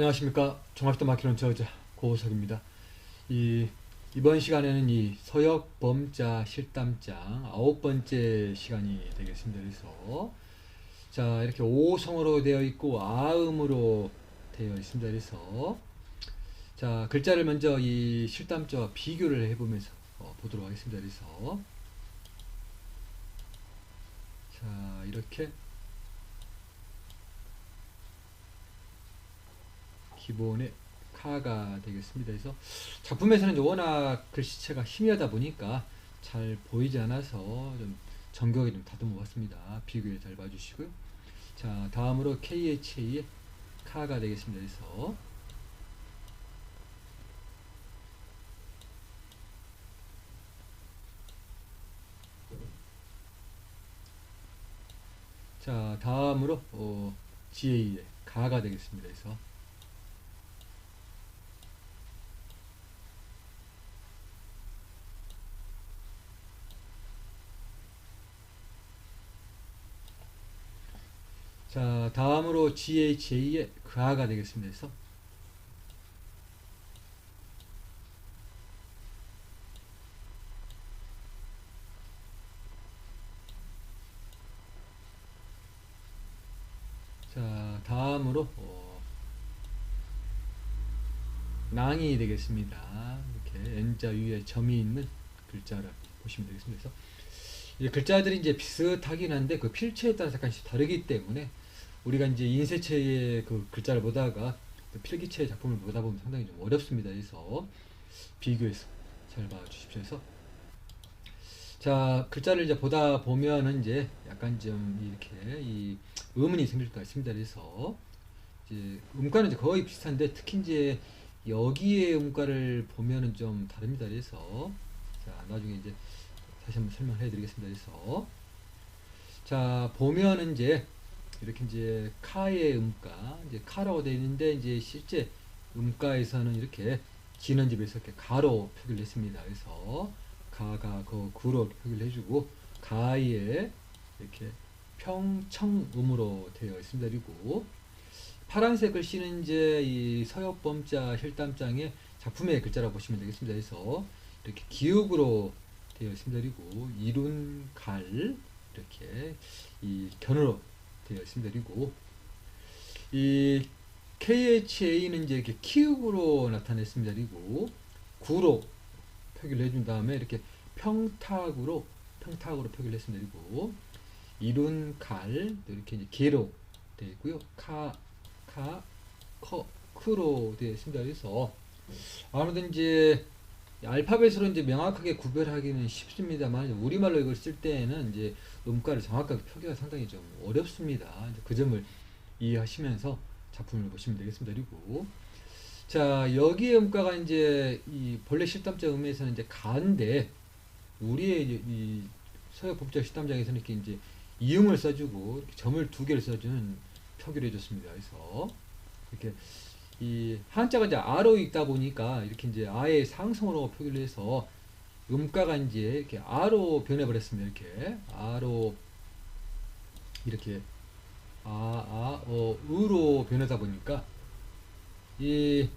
안녕하십니까 종합도 마키론 저자 고석입니다. 이 이번 시간에는 이 서역 범자 실담장 아홉 번째 시간이 되겠습니다. 그래서 자 이렇게 오성으로 되어 있고 아음으로 되어 있습니다. 그래서 자 글자를 먼저 이 실담자와 비교를 해보면서 어, 보도록 하겠습니다. 그래서 자 이렇게 기본의 카가 되겠습니다. 그래서 작품에서는 워낙 글씨체가 희미하다 보니까 잘 보이지 않아서 좀 정교하게 좀 다듬어 봤습니다. 비교에 잘 봐주시고요. 자 다음으로 KHA의 카가 되겠습니다. 그래서 자 다음으로 어, GA의 가가 되겠습니다. 그래서 자 다음으로 GHA의 그아가 되겠습니다. 그래서 자 다음으로 어, 낭이 되겠습니다. 이렇게 N자 위에 점이 있는 글자를 보시면 되겠습니다. 그래서 이 글자들이 이제 비슷하긴 한데 그 필체에 따라서 약간씩 다르기 때문에 우리가 이제 인쇄체의 그 글자를 보다가 그 필기체 작품을 보다 보면 상당히 좀 어렵습니다. 그래서 비교해서 잘 봐주십시오. 그래서 자 글자를 이제 보다 보면은 이제 약간 좀 이렇게 이 의문이 생길 수가 있습니다. 그래서 이제 음가는 이제 거의 비슷한데 특히 이제 여기에 음가를 보면은 좀 다릅니다. 그래서 자 나중에 이제 다시 한번 설명해 드리겠습니다. 그래서 자 보면은 이제 이렇게 이제 카의 음가 이제 카라고 되어 있는데 이제 실제 음가에서는 이렇게 지는 집에서 이렇게 가로 표기를 했습니다. 그래서 가가 그 구로 표기를 해주고 가에 이렇게 평청음으로 되어 있습니다. 그리고 파란색 글씨는 이제 이 서역범자 혈담장의 작품의 글자라고 보시면 되겠습니다. 그래서 이렇게 기역으로 되어 있습니다. 그리고 이룬 갈 이렇게 이 견으로 되어 있습니다. 그리고 이 KHA는 이제 이렇게 키읔으로 나타냈습니다. 그리고 구로 표기를 해준 다음에 이렇게 평탁으로 평탁으로 표기를 했습니다. 그리고 이룬 갈 이렇게 이제 개로 되어 있고요. 카, 카, 커, 크로 되어 있습니다. 그래서 아무래도 이제 알파벳으로 이제 명확하게 구별하기는 쉽습니다만 우리말로 이걸 쓸 때에는 이제 음가를 정확하게 표기가 상당히 좀 어렵습니다. 그 점을 이해하시면서 작품을 보시면 되겠습니다. 그리고 자 여기에 음가가 이제 이 본래 실담자 음에서는 이제 가인데 우리의 이 서역 법적 실담장에서는 이렇게 이제 이음을 써주고 점을 두 개를 써주는 표기를 해줬습니다. 그래서 이렇게 이 한자가 이제 아로 있다 보니까 이렇게 이제 아의 상성으로 표기를 해서 음가가 이제 이렇게 아로 변해버렸습니다. 이렇게 아로 이렇게 아, 아, 어, 으로 변하다 보니까 이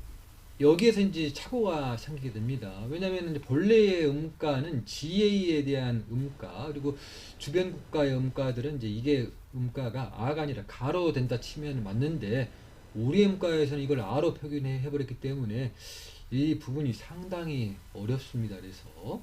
여기에서 이제 착오가 생기게 됩니다. 왜냐하면 본래의 음가는 GA에 대한 음가 그리고 주변 국가의 음가들은 이제 이게 음가가 아가 아니라 가로 된다 치면 맞는데 우리 음가에서는 이걸 아로 표기해 버렸기 때문에 이 부분이 상당히 어렵습니다. 그래서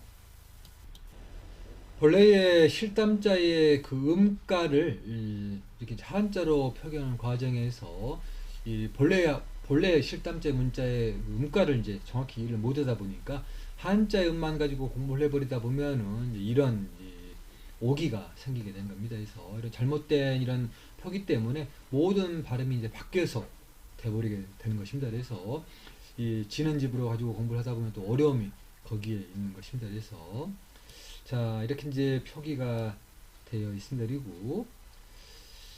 본래의 실담자의 그 음가를 이렇게 한자로 표기하는 과정에서 이 본래 본래 실담자 문자의 음가를 이제 정확히 이해를 못하다 보니까 한자 음만 가지고 공부를 해버리다 보면은 이런 오기가 생기게 된 겁니다. 그래서 이런 잘못된 이런 표기 때문에 모든 발음이 이제 바뀌어서 돼버리게 되는 것입니다. 그래서 이 지는 집으로 가지고 공부를 하다 보면 또 어려움이 거기에 있는 것입니다. 그래서 자 이렇게 이제 표기가 되어 있습니다. 그리고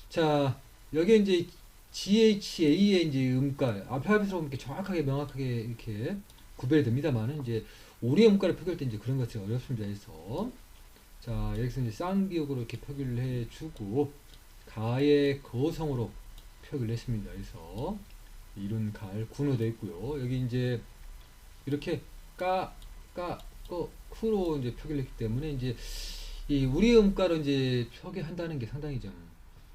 자 여기 이제 GHA의 이제 음가 알파벳으로 이렇게 정확하게 명확하게 이렇게 구별이 됩니다만은 이제 우리 음가를 표기할 때 이제 그런 것이 어렵습니다. 그래서 자 여기서 이제 쌍기역으로 이렇게 표기를 해주고 가의 거성으로 표기를 했습니다. 그래서 이룬 갈 군어도 있고요. 여기 이제 이렇게 까, 까, 꺼, 쿠로 이제 표기를 했기 때문에 이제 이 우리 음가로 이제 표기한다는 게 상당히 좀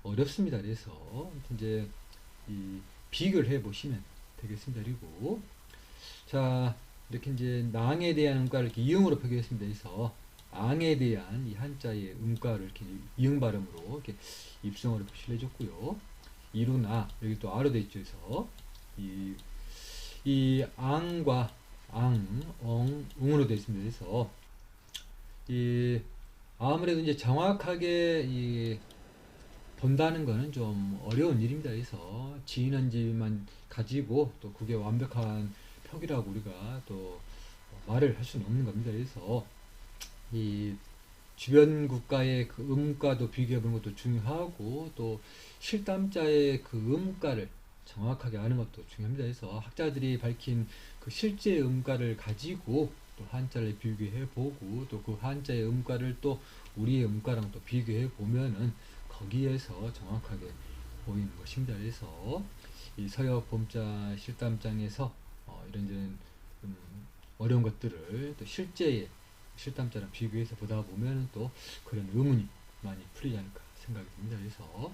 어렵습니다. 그래서 이제 이 비교를 해 보시면 되겠습니다. 그리고 자 이렇게 이제 낭에 대한 음가를 이렇게 이응으로 표기했습니다. 그래서 앙에 대한 이 한자의 음가를 이렇게 이응 발음으로 이렇게 입성어로 표시를 해줬고요. 이루나 여기 또 아로 돼 있죠. 그래서 이, 이 앙과 앙, 엉, 웅으로 되어 있습니다. 그래서 이 아무래도 이제 정확하게 이 본다는 거는 좀 어려운 일입니다. 그래서 지인한지만 가지고 또 그게 완벽한 표기라고 우리가 또 말을 할 수는 없는 겁니다. 그래서 이 주변 국가의 그 음가도 비교해 보는 것도 중요하고 또 실담자의 그 음가를 정확하게 아는 것도 중요합니다. 그래서 학자들이 밝힌 그 실제 음가를 가지고 또 한자를 비교해 보고 또 그 한자의 음가를 또 우리의 음가랑 또 비교해 보면은 거기에서 정확하게 보이는 것입니다. 그래서 이 서역 범자 실담장에서 어, 이런저런 음, 어려운 것들을 또 실제의 실담자랑 비교해서 보다 보면 또 그런 의문이 많이 풀리지 않을까 생각이 듭니다. 그래서